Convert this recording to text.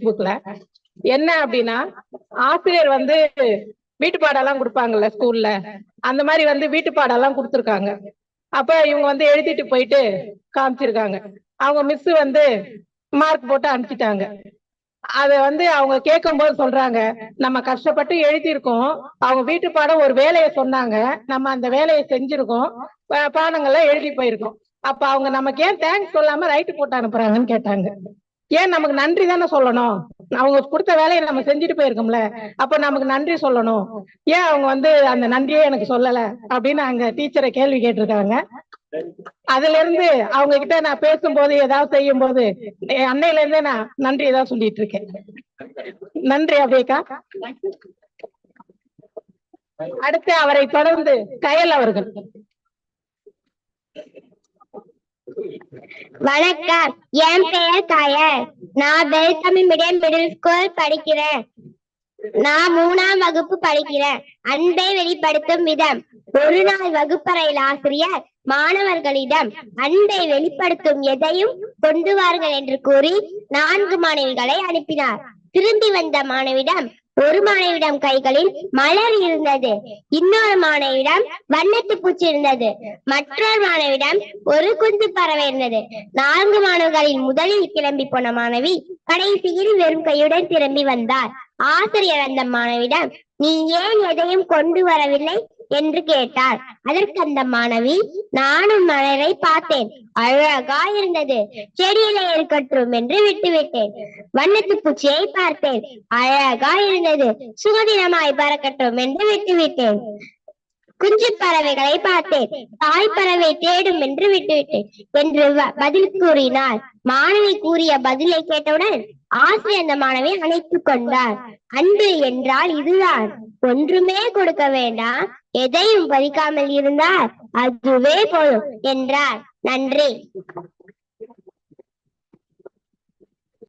புக்ல என்ன அப்படின்னா ஆசிரியர் வந்து வீட்டு பாடெல்லாம் எல்லாம் கொடுப்பாங்கல்ல ஸ்கூல்ல. அந்த மாதிரி வந்து வீட்டு பாடெல்லாம் எல்லாம் கொடுத்துருக்காங்க. அப்ப இவங்க வந்து எழுதிட்டு போயிட்டு காமிச்சிருக்காங்க. அவங்க மிஸ் வந்து மார்க் போட்டு அனுப்பிச்சிட்டாங்க. அத வந்து அவங்க கேட்கும்போது சொல்றாங்க நம்ம கஷ்டப்பட்டு எழுதியிருக்கோம். அவங்க வீட்டு பாடம் ஒரு வேலையை சொன்னாங்க. நம்ம அந்த வேலையை செஞ்சிருக்கோம். பா- பாடங்கள்லாம் எழுதி போயிருக்கோம். அப்ப அவங்க நமக்கு ஏன் தேங்க்ஸ் சொல்லாம ரைட்டு போட்டு அனுப்புறாங்கன்னு கேட்டாங்க. ஏன் நமக்கு நன்றி தானே சொல்லணும்? அவங்க கொடுத்த வேலையை நம்ம செஞ்சுட்டு போயிருக்கோம்ல அப்ப நமக்கு நன்றி சொல்லணும். ஏன் அவங்க வந்து அந்த நன்றியே எனக்கு சொல்லல? அப்படின்னு அங்க டீச்சரை கேள்வி கேட்டிருக்காங்க. அதுல இருந்து அவங்க கிட்ட நான் பேசும்போது ஏதாவது செய்யும் போது அன்னையில இருந்தே நான் நன்றி தான் சொல்லிட்டு இருக்கேன். நன்றி அப்படியேக்கா அடுத்து அவரை தொடர்ந்து கயல் அவர்கள். வணக்கம். என் பெயர் கயல் நான் பெல்தமி மீடியம் மிடில் ஸ்கூல் படிக்கிறேன். நான் மூணாம் வகுப்பு படிக்கிறேன். அன்பை வெளிப்படுத்தும் விதம். ஒரு நாள் வகுப்பறையில் ஆசிரியர் மாணவர்களிடம் அன்பை வெளிப்படுத்தும் எதையும் கொண்டு வார்கள் என்று கூறி நான்கு மாணவிகளை அனுப்பினார். திரும்பி வந்த மாணவிடம் ஒரு மாணவிடம் கைகளில் மலர் இருந்தது. இன்னொரு மாணவிடம் வண்ணத்து பூச்சி இருந்தது. மற்றொரு மாணவிடம் ஒரு குந்து பறவை இருந்தது. நான்கு மாணவர்களின் முதலில் கிளம்பி போன மாணவி கடைசியில் வெறும் கையுடன் திரும்பி வந்தார். ஆசிரியர் அந்த மாணவிடம் நீ ஏன் எதையும் கொண்டு வரவில்லை? என்று கேட்டார். அதற்கு அந்த மாணவி நானும் மலரை பார்த்தேன். அழகா இருந்தது. செடியிலே இருக்கட்டும் என்று விட்டுவிட்டேன். வண்ணத்து பூச்சியை பார்த்தேன். அழகா இருந்தது. சுகதினமாய் பறக்கட்டும் என்று விட்டுவிட்டேன். குஞ்சு பறவைகளை பார்த்தேன். தாய் பறவை தேடும் என்று விட்டுவிட்டேன் என்று வ- பதில் கூறினார் மாணவி கூறிய பதிலை கேட்டவுடன் ஆசிரியர் அந்த மாணவி அணைத்துக் கொண்டார். அன்பு என்றால் இதுதான். ஒன்றுமே கொடுக்க வேண்டாம். எதையும் பறிக்காமல் இருந்தால் அதுவே போதும் என்றார். நன்றி.